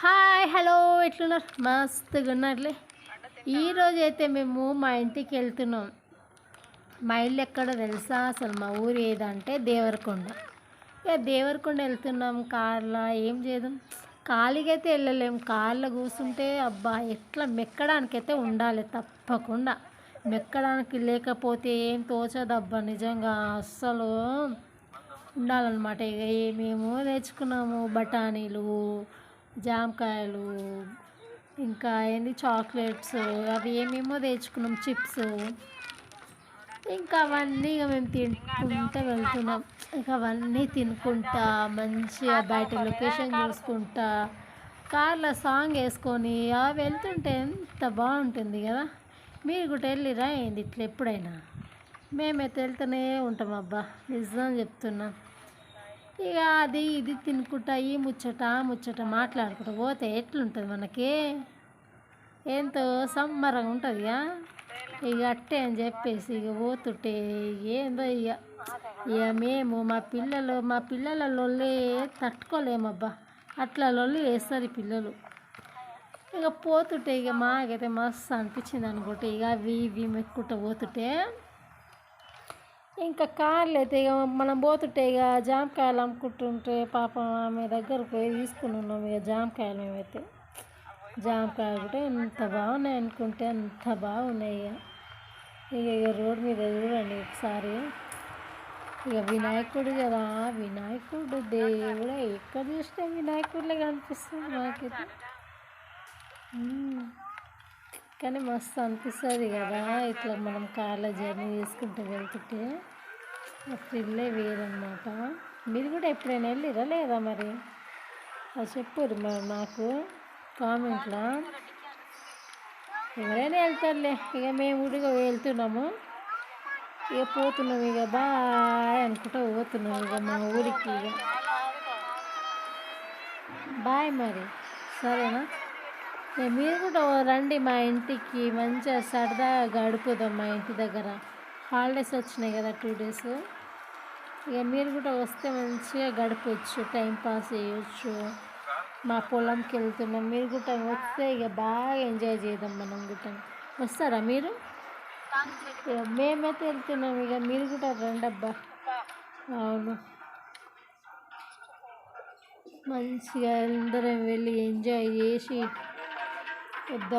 Hi hello ఎట్లున్నారు? మస్తుగా ఉన్నట్లే ఈరోజు అయితే మేము మా ఇంటికి వెళ్తున్నాం. మా ఇల్లు ఎక్కడ తెలుసా? అసలు మా ఊరు ఏదంటే దేవరకొండ. ఇక దేవరకొండ వెళ్తున్నాం. కార్లో ఏం చేద్దాం? ఖాళీగా అయితే వెళ్ళలేము కార్లో కూర్చుంటే అబ్బా ఎట్లా మెక్కడానికైతే ఉండాలి తప్పకుండా. మెక్కడానికి లేకపోతే ఏం తోచదబ్బా నిజంగా అస్సలు ఉండాలన్నమాట. ఇక మేము నేర్చుకున్నాము బఠానీలు జామకాయలు ఇంకా ఏంది చాక్లెట్స్ అవి ఏమేమో తెచ్చుకున్నాం చిప్స్. ఇంకా అవన్నీ ఇక మేము తినుకుంటూ వెళ్తున్నాం. ఇంకా అవన్నీ తినుకుంటా మంచిగా బయట లొకేషన్ చూసుకుంటా కార్లో సాంగ్ వేసుకొని అవి వెళ్తుంటే ఎంత బాగుంటుంది కదా. మీరు కూడా వెళ్ళిరా ఏంది ఇట్లా ఎప్పుడైనా? మేమైతే వెళ్తూనే ఉంటాం అబ్బా నిజం చెప్తున్నా. ఇక అది ఇది తినుకుంటా ఈ ముచ్చట ముచ్చట మాట్లాడుకుంటా పోతే ఎట్లుంటుంది మనకి? ఎంతో సంబరంగా ఉంటుంది ఇక ఇక అట్టే అని చెప్పేసి ఇక పోతుంటే ఏందో ఇక ఇక మేము మా పిల్లలు మా పిల్లల తట్టుకోలేమబ్బా. అట్లా లొల్లి వేస్తారు ఈ పిల్లలు. ఇక పోతుంటే ఇక మాకైతే మస్తు అనిపించింది అనుకుంటే ఇక అవి ఇవి మెక్కుంటూ పోతుంటే ఇంకా కార్లు అయితే ఇక మనం పోతుంటే ఇక జామకాయలు అమ్ముకుంటుంటే పాపం ఆమె దగ్గర పోయి తీసుకుని ఉన్నాం ఇక జామకాయలు మేమైతే. జామకాయలు కూడా ఎంత బాగున్నాయి అనుకుంటే అంత బాగున్నాయి ఇక. ఇక ఇక రోడ్డు మీద చూడండి ఒకసారి. ఇక వినాయకుడు కదా వినాయకుడు దేవుడు. ఎక్కడ చూసినా వినాయకుడులే కనిపిస్తుంది మాకైతే. కానీ మస్తు అనిపిస్తుంది కదా. ఇట్లా మనం కార్లో జర్నీ చేసుకుంటూ వెళ్తుంటే ఆ థ్రిల్లే వేరనమాట మీరు కూడా ఎప్పుడైనా వెళ్ళిరా లేదా మరి? అది చెప్పారు మరి నాకు కామెంట్లో. ఎవరైనా వెళ్తారులే. ఇక మేము కూడా వెళ్తున్నాము. ఇక పోతున్నాం ఇక. బాయ్ అనుకుంటా పోతున్నాం ఇక మా ఊరికి ఇక. బాయ్ మరి. సరేనా? మీరు కూడా రండి మా ఇంటికి. మంచిగా సరదాగా గడుపుదాం మా ఇంటి దగ్గర. హాలిడేస్ వచ్చినాయి కదా టూ డేస్ ఇక మీరు కూడా వస్తే మంచిగా గడపచ్చు టైం పాస్ చేయొచ్చు. మా పొలంకి వెళ్తున్నాం. మీరు కూడా వస్తే ఇక బాగా ఎంజాయ్ చేద్దాం మనం కూడా. వస్తారా మీరు? మేమైతే వెళ్తున్నాం. ఇక మీరు కూడా రండబ్బా అవును. మంచిగా అందరం వెళ్ళి ఎంజాయ్ చేసి एकदम